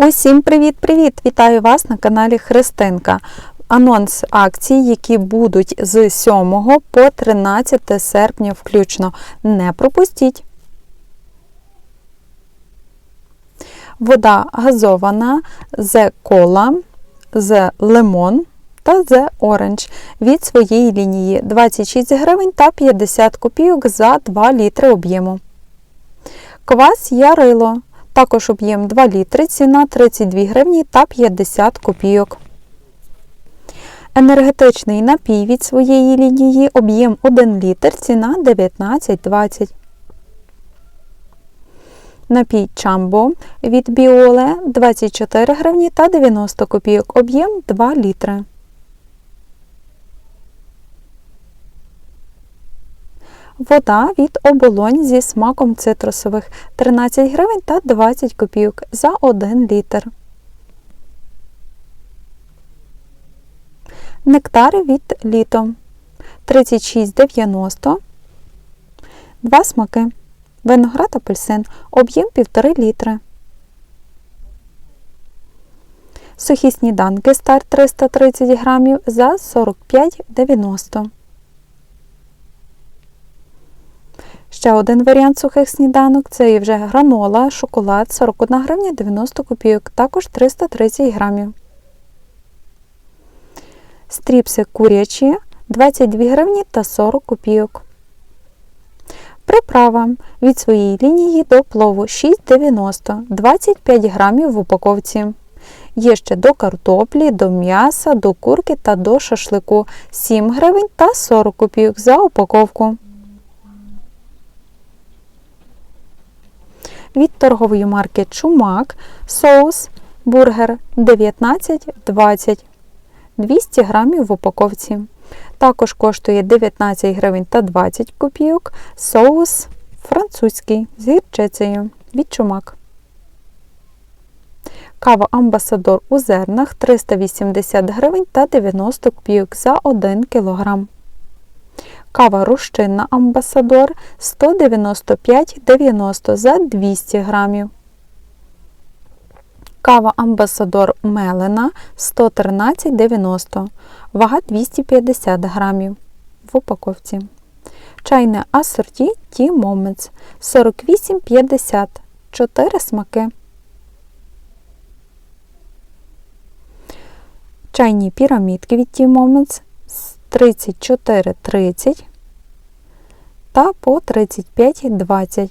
Усім привіт-привіт! Вітаю вас на каналі Христинка. Анонс акцій, які будуть з 7 по 13 серпня включно. Не пропустіть! Вода газована з кола, з лимон та з оранж від своєї лінії 26 гривень та 50 копійок за 2 літри об'єму. Квас Ярило. Також об'єм 2 літри, ціна 32 гривні та 50 копійок. Енергетичний напій від своєї лінії, об'єм 1 літр, ціна 19,20. Напій Чамбо від Біоле 24 гривні та 90 копійок, об'єм 2 літри. Вода від оболонь зі смаком цитрусових 13 гривень та 20 копійок за 1 літр. Нектар від літо 36,90. Два смаки. Виноград апельсин. Об'єм 1,5 літри. Сухі сніданки стар 330 грамів за 45,90. Ще один варіант сухих сніданок це є вже гранола, шоколад 41 гривня 90 копійок, також 330 грамів. Стріпси курячі 22 гривні та 40 копійок. Приправа від своєї лінії до плову 6,90 25 грамів в упаковці. Є ще до картоплі, до м'яса, до курки та до шашлику 7 гривень та 40 копійок за упаковку. Від торгової марки Чумак соус бургер 19,20 200 грамів в упаковці. Також коштує 19 гривень та 20 копійок соус французький з гірчицею від Чумак. Кава Амбасадор у зернах 380 гривень та 90 копійок за 1 кілограм. Кава рущинна Амбасадор 195,90 за 200 грамів. Кава Амбасадор Мелена 113,90, вага 250 грамів в упаковці. Чайне асорті Ті Moments 48,50 4 смаки. Чайні пірамідки від Ті Moments 34,30 та по 35,20.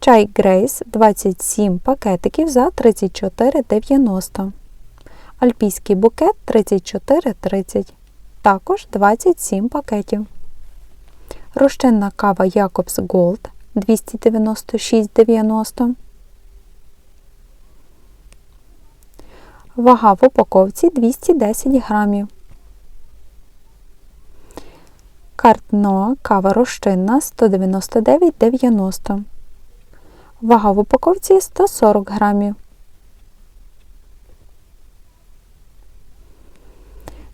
Чай Грейс 27 пакетиків за 34,90. Альпійський букет 34,30. Також 27 пакетів. Розчинна кава Якобс Голд 296,90. Вага в упаковці 210 грамів. Картно кава розчинна 199,90. Вага в упаковці 140 грамів.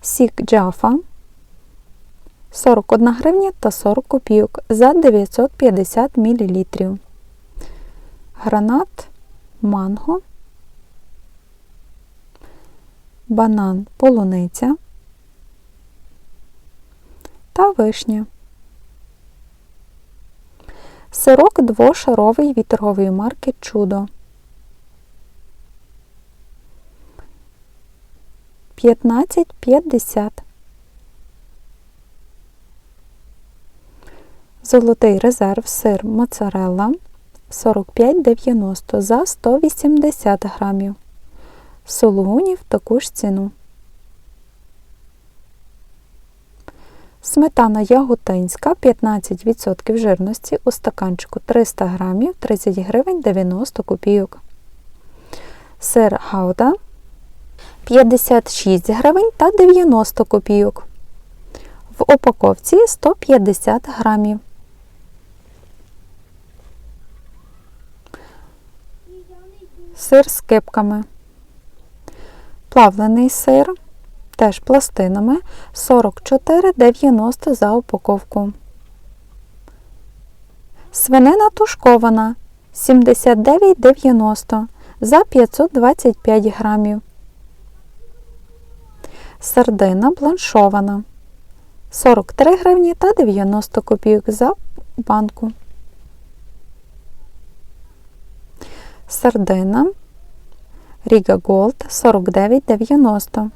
Сік Джафа 41 гривня та 40 копійок за 950 мл. Гранат манго банан, полуниця та вишня. Сирок двошаровий від торгової марки Чудо. 15,50. Золотий резерв сир моцарелла 45,90 за 180 грамів. Сулугунів таку ж ціну. Сметана яготинська 15% жирності у стаканчику 300 грамів 30 гривень 90 копійок. Сир гауда 56 гривень та 90 копійок. В упаковці 150 грамів. Сир з кипками. Плавлений сир, теж пластинами 44,90 за упаковку. Свинина тушкована 79,90 за 525 грамів. Сардина бланшована 43 гривні та 90 копійок за банку. Сардина Ріга Голд 49,90.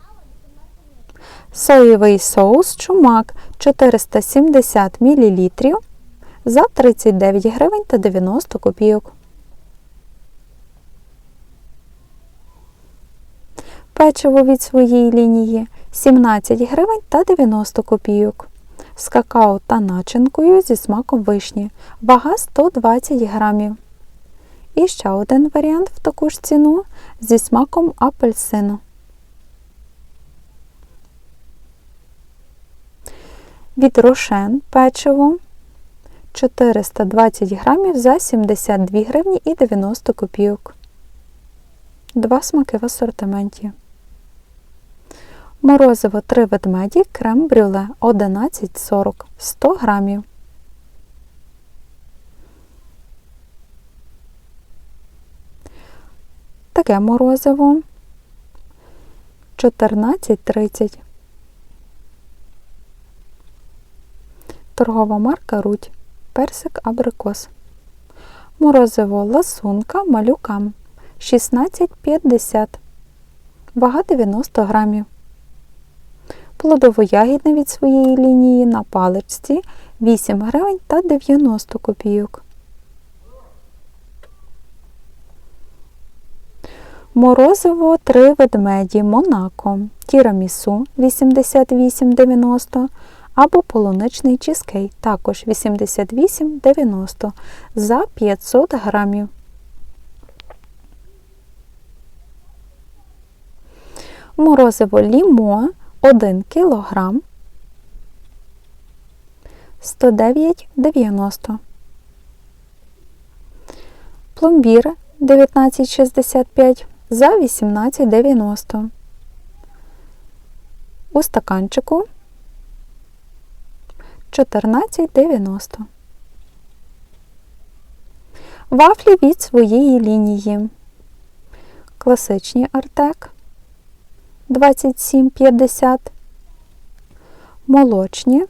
Соєвий соус чумак 470 мл за 39 гривень та 90 копійок. Печиво від своєї лінії 17 гривень та 90 копійок. З какао та начинкою зі смаком вишні. Вага 120 грамів. І ще один варіант в таку ж ціну зі смаком апельсину. Від рошен печиво 420 грамів за 72 гривні і 90 копійок. Два смаки в асортименті. Морозиво 3 ведмеді, крем брюле 11,40 100 грамів. Таке морозиво 14,30. Торгова марка Рудь. Персик абрикос. Морозиво ласунка малюкам 16,50. Вага 90 грамів. Плодово-ягідне від своєї лінії на паличці 8 гривень та 90 копійок. Морозиво 3 ведмеді Монако. Тірамісу 88,90 або полуничний чизкейк також 88,90 за 500 грамів. Морозиво лімо 1 кг 109,90 Пломбір 19,65 за 18,90 У стаканчику 14,90 Вафлі від своєї лінії. Класичні Артек 27,50 Молочні.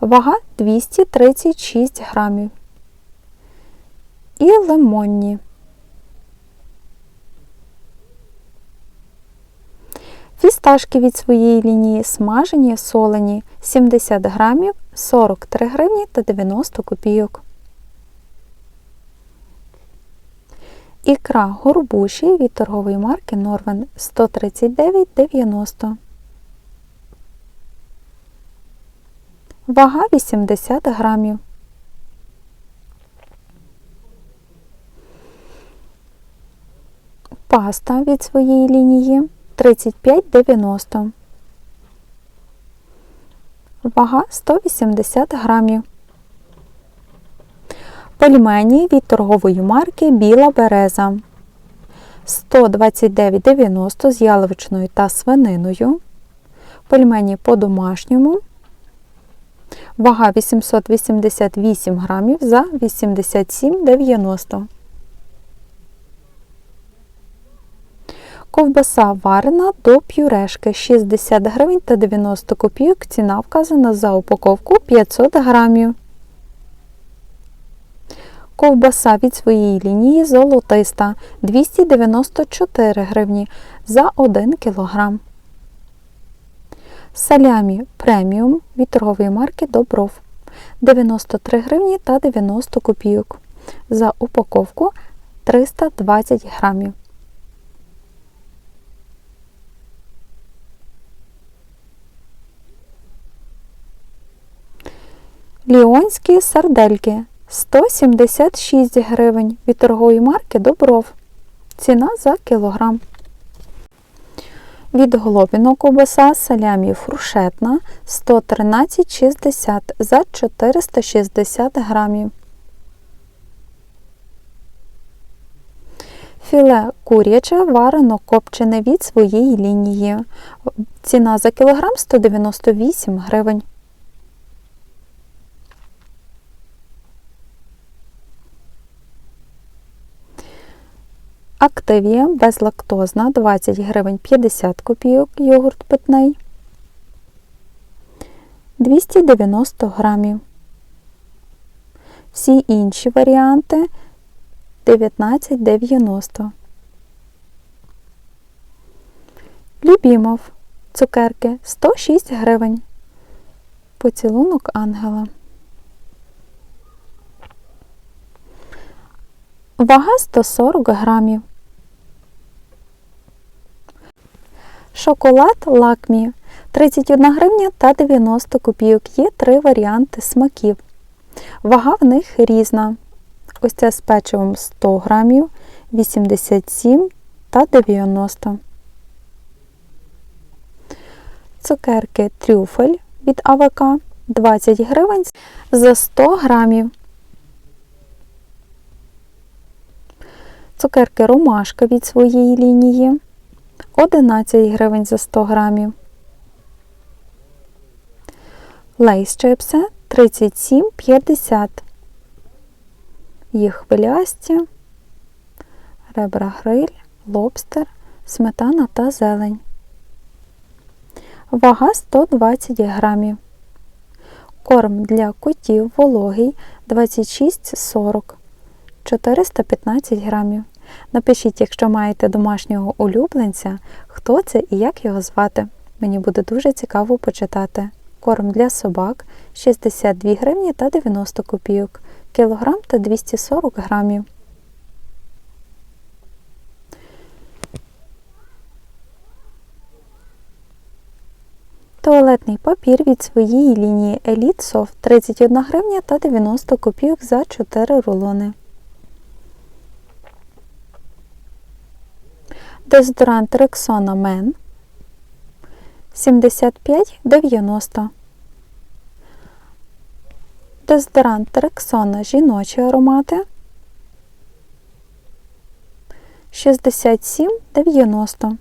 Вага 236 грамів. І лимонні. Фісташки від своєї лінії смажені, солені 70 грамів 43 гривні та 90 копійок. Ікра горбуші від торгової марки Норвен 139,90. Вага 80 грамів. Паста від своєї лінії 35,90. Вага 180 грамів. Пельмені від торгової марки Біла Береза 129,90 з яловичною та свининою. Пельмені по-домашньому. Вага 888 грамів за 87,90. Ковбаса варена до пюрешки 60 гривень та 90 копійок. Ціна вказана за упаковку 500 грамів. Ковбаса від своєї лінії золотиста 294 гривні за 1 кг. Салямі преміум від торгової марки Добров 93 гривні та 90 копійок. За упаковку 320 грамів. Ліонські сардельки 176 гривень від торгової марки Добров. Ціна за кілограм. Від голубіного ковбаса салямі фуршетна 113,60 за 460 грамів. Філе куряче варено копчене від своєї лінії. Ціна за кілограм 198 гривень. Активія безлактозна 20 гривень 50 копійок, йогурт питний. 290 грамів. Всі інші варіанти 19,90. Любімов. Цукерки 106 гривень. Поцілунок ангела. Вага 140 грамів. Шоколад лакмі 31 гривня та 90 копійок. Є три варіанти смаків. Вага в них різна. Ось це з печивом 100 грамів, 87 та 90. Цукерки трюфель від АВК 20 гривень за 100 грамів. Цукерки ромашка від своєї лінії 11 гривень за 100 грамів. Лейс чипси 37,50. Їх хвилясті, ребра гриль, лобстер, сметана та зелень. Вага 120 грамів. Корм для котів вологий 26,40 415 грамів. Напишіть, якщо маєте домашнього улюбленця, хто це і як його звати. Мені буде дуже цікаво почитати. Корм для собак 62 гривні та 90 копійок, кілограм та 240 грамів. Туалетний папір від своєї лінії Elite Soft 31 гривня та 90 копійок за 4 рулони. Дезодорант Rexona Men 75,90. Дезодорант Rexona жіночі аромати 67,90.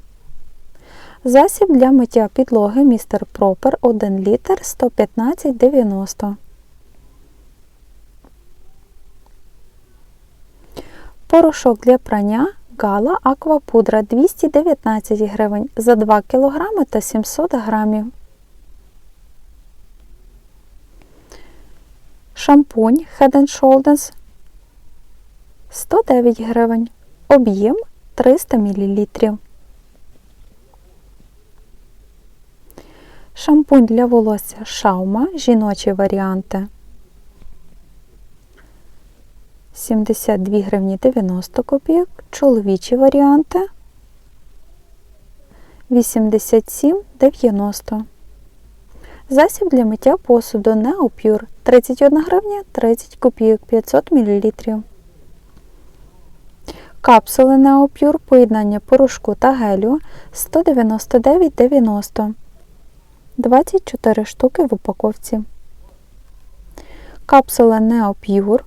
Засіб для миття підлоги Містер Пропер 1 літр 115,90. Порошок для прання Гала Аквапудра 219 гривень за 2 кг та 700 грамів. Шампунь Head Shoulders 109 гривень. Об'єм 300 мл. Шампунь для волосся Шаума. Жіночі варіанти 72 гривні 90 копійок. Чоловічі варіанти 87,90. Засіб для миття посуду Neopure 31 гривня 30 копійок 500 мл. Капсули Neopure поєднання порошку та гелю 199,90. 24 штуки в упаковці. Капсула Neopure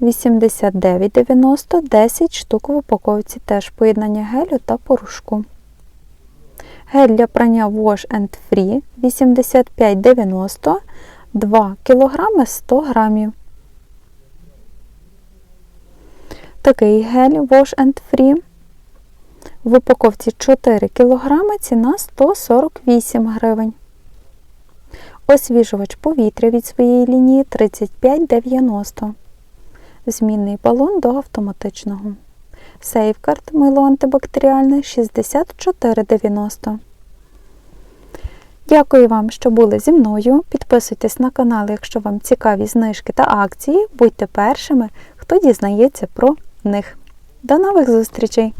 89,90 10 штук в упаковці теж поєднання гелю та порошку. Гель для прання Wash and Free 85,90 2 кг 100 грамів. Такий гель Wash and Free в упаковці 4 кг ціна 148 гривень. Освіжувач повітря від своєї лінії 35,90. Змінний балон до автоматичного. Сейфкарт мило антибактеріальне 64,90. Дякую вам, що були зі мною. Підписуйтесь на канал, якщо вам цікаві знижки та акції. Будьте першими, хто дізнається про них. До нових зустрічей!